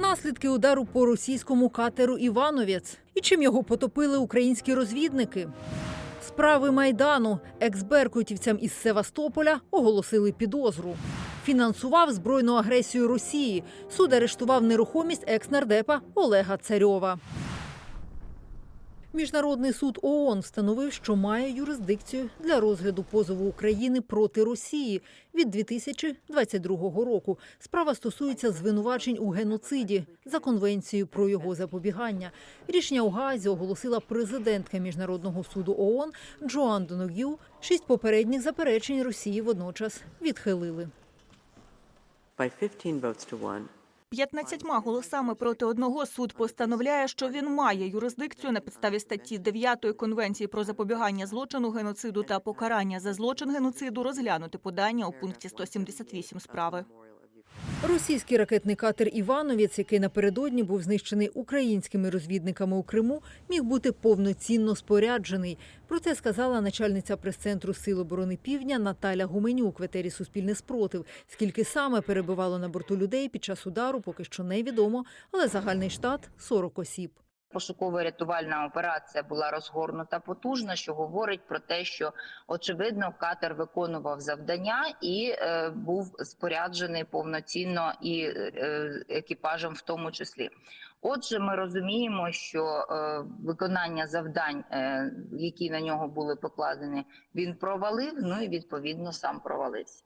Наслідки удару по російському катеру Івановець і чим його потопили українські розвідники. Справи майдану екс-беркутівцям із Севастополя оголосили підозру. Фінансував збройну агресію Росії. Суд арештував нерухомість екс-нардепа Олега Царьова. Міжнародний суд ООН встановив, що має юрисдикцію для розгляду позову України проти Росії від 2022 року. Справа стосується звинувачень у геноциді за конвенцією про його запобігання. Рішення у Гаазі оголосила президентка міжнародного суду ООН Джоан Доног'ю. Шість попередніх заперечень Росії водночас відхилили. by 15 votes to 1. 15 голосами проти одного суд постановляє, що він має юрисдикцію на підставі статті 9 Конвенції про запобігання злочину геноциду та покарання за злочин геноциду розглянути подання у пункті 178 справи. Російський ракетний катер Івановець, який напередодні був знищений українськими розвідниками у Криму, міг бути повноцінно споряджений. Про це сказала начальниця прес-центру Сил оборони Півдня Наталя Гуменюк в етері Суспільне спротив. Скільки саме перебувало на борту людей під час удару, поки що невідомо, але загальний штат 40 осіб. Пошуково-рятувальна операція була розгорнута потужно, що говорить про те, що очевидно катер виконував завдання і е, був споряджений повноцінно і е, екіпажем, в тому числі. Отже, ми розуміємо, що е, виконання завдань, е, які на нього були покладені, він провалив. Ну і відповідно сам провалився.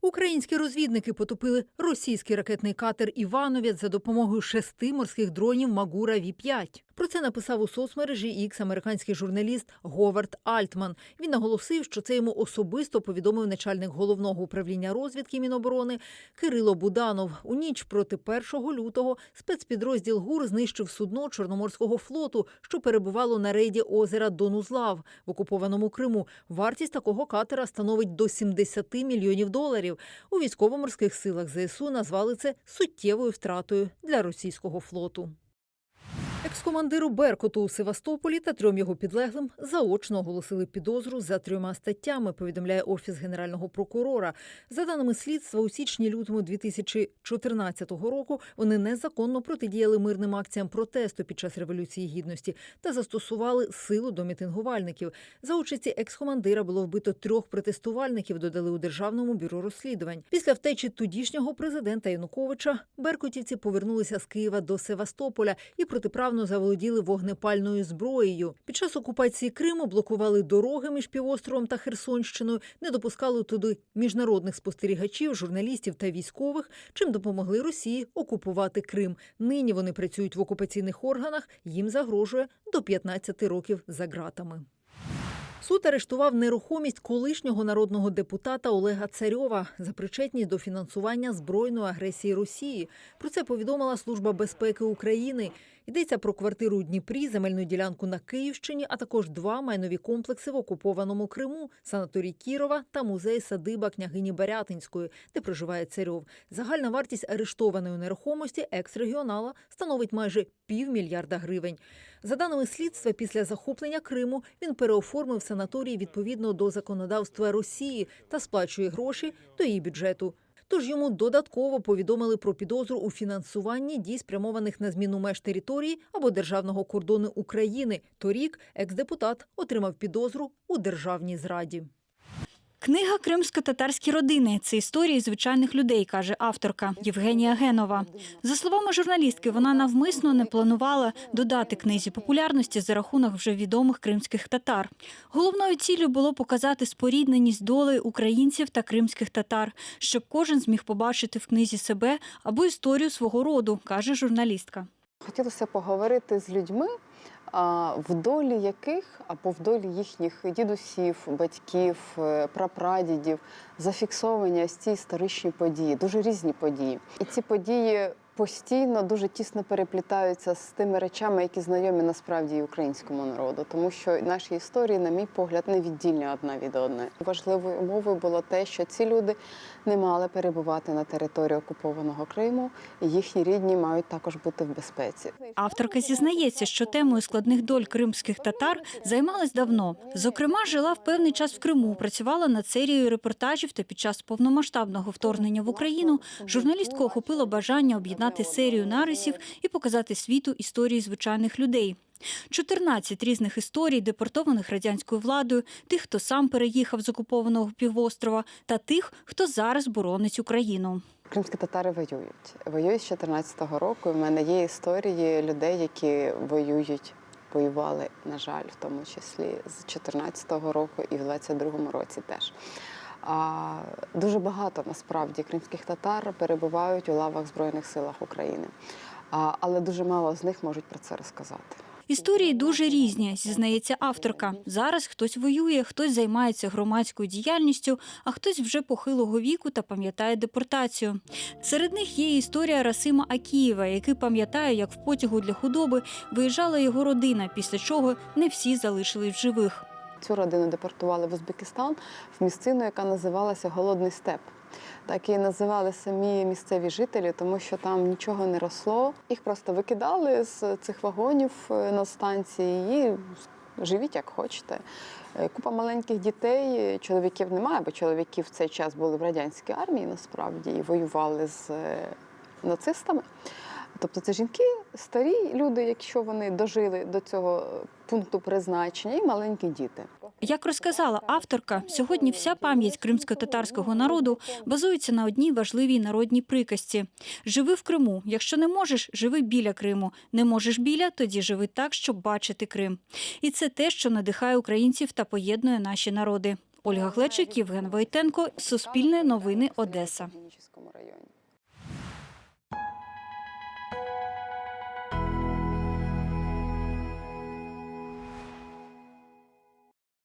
Українські розвідники потопили російський ракетний катер Івановець за допомогою шести морських дронів Магура Ві 5 Про це написав у соцмережі X американський журналіст Говард Альтман. Він наголосив, що це йому особисто повідомив начальник головного управління розвідки Міноборони Кирило Буданов. У ніч проти 1 лютого спецпідрозділ ГУР знищив судно Чорноморського флоту, що перебувало на рейді озера Донузлав в окупованому Криму. Вартість такого катера становить до 70 мільйонів доларів. У військово-морських силах ЗСУ назвали це суттєвою втратою для російського флоту. Екс-командиру Беркуту у Севастополі та трьом його підлеглим заочно оголосили підозру за трьома статтями. Повідомляє офіс генерального прокурора. За даними слідства, у січні-лютому 2014 року вони незаконно протидіяли мирним акціям протесту під час революції гідності та застосували силу до мітингувальників. За участі екс-командира було вбито трьох протестувальників. Додали у державному бюро розслідувань. Після втечі тодішнього президента Януковича беркутівці повернулися з Києва до Севастополя і протиправно заволоділи вогнепальною зброєю. Під час окупації Криму блокували дороги між півостровом та Херсонщиною, не допускали туди міжнародних спостерігачів, журналістів та військових, чим допомогли Росії окупувати Крим. Нині вони працюють в окупаційних органах. Їм загрожує до 15 років за ґратами. Суд арештував нерухомість колишнього народного депутата Олега Царьова за причетність до фінансування збройної агресії Росії. Про це повідомила Служба безпеки України. Йдеться про квартиру у Дніпрі, земельну ділянку на Київщині, а також два майнові комплекси в окупованому Криму, санаторій Кірова та музей садиба княгині Барятинської, де проживає Царьов. Загальна вартість арештованої нерухомості екс-регіонала становить майже півмільярда гривень. За даними слідства, після захоплення Криму він переоформив санаторій відповідно до законодавства Росії та сплачує гроші до її бюджету. Тож йому додатково повідомили про підозру у фінансуванні дій, спрямованих на зміну меж території або державного кордону України. Торік екс-депутат отримав підозру у державній зраді. Книга Кримсько-татарські родини це історії звичайних людей, каже авторка Євгенія Генова. За словами журналістки, вона навмисно не планувала додати книзі популярності за рахунок вже відомих кримських татар. Головною ціллю було показати спорідненість долею українців та кримських татар, щоб кожен зміг побачити в книзі себе або історію свого роду, каже журналістка. Хотілося поговорити з людьми, в долі яких або в долі їхніх дідусів, батьків, е, прапрадідів зафіксовані ось ці історичні події, дуже різні події. І ці події постійно дуже тісно переплітаються з тими речами, які знайомі насправді і українському народу, тому що наші історії, на мій погляд, не віддільні одна від одної. Важливою умовою було те, що ці люди не мали перебувати на території окупованого Криму, і їхні рідні мають також бути в безпеці. Авторка зізнається, що темою складних доль кримських татар займалась давно. Зокрема, жила в певний час в Криму, працювала над серією репортажів та під час повномасштабного вторгнення в Україну журналістку охопило бажання об'єднати об'єднати серію нарисів і показати світу історії звичайних людей. 14 різних історій, депортованих радянською владою, тих, хто сам переїхав з окупованого півострова, та тих, хто зараз боронить Україну. Кримські татари воюють. Воюють з 14-го року. У мене є історії людей, які воюють, воювали, на жаль, в тому числі з 14-го року і в 22-му році теж. А, дуже багато насправді кримських татар перебувають у лавах Збройних силах України. Але дуже мало з них можуть про це розказати. Історії дуже різні, зізнається авторка. Зараз хтось воює, хтось займається громадською діяльністю, а хтось вже похилого віку та пам'ятає депортацію. Серед них є історія Расима Акієва, який пам'ятає, як в потягу для худоби виїжджала його родина, після чого не всі залишились в живих. Цю родину депортували в Узбекистан в місцину, яка називалася Голодний степ. Так і називали самі місцеві жителі, тому що там нічого не росло. Їх просто викидали з цих вагонів е, на станції і живіть як хочете. Е, Купа маленьких дітей, чоловіків немає, бо чоловіки в цей час були в радянській армії насправді і воювали з е, нацистами. Тобто це жінки, старі люди, якщо вони дожили до цього пункту призначення, і маленькі діти. Як розказала авторка, сьогодні вся пам'ять кримсько-татарського народу базується на одній важливій народній приказці: живи в Криму. Якщо не можеш, живи біля Криму. Не можеш біля, тоді живи так, щоб бачити Крим. І це те, що надихає українців та поєднує наші народи. Ольга Глечик, Євген Войтенко, Суспільне новини, Одеса.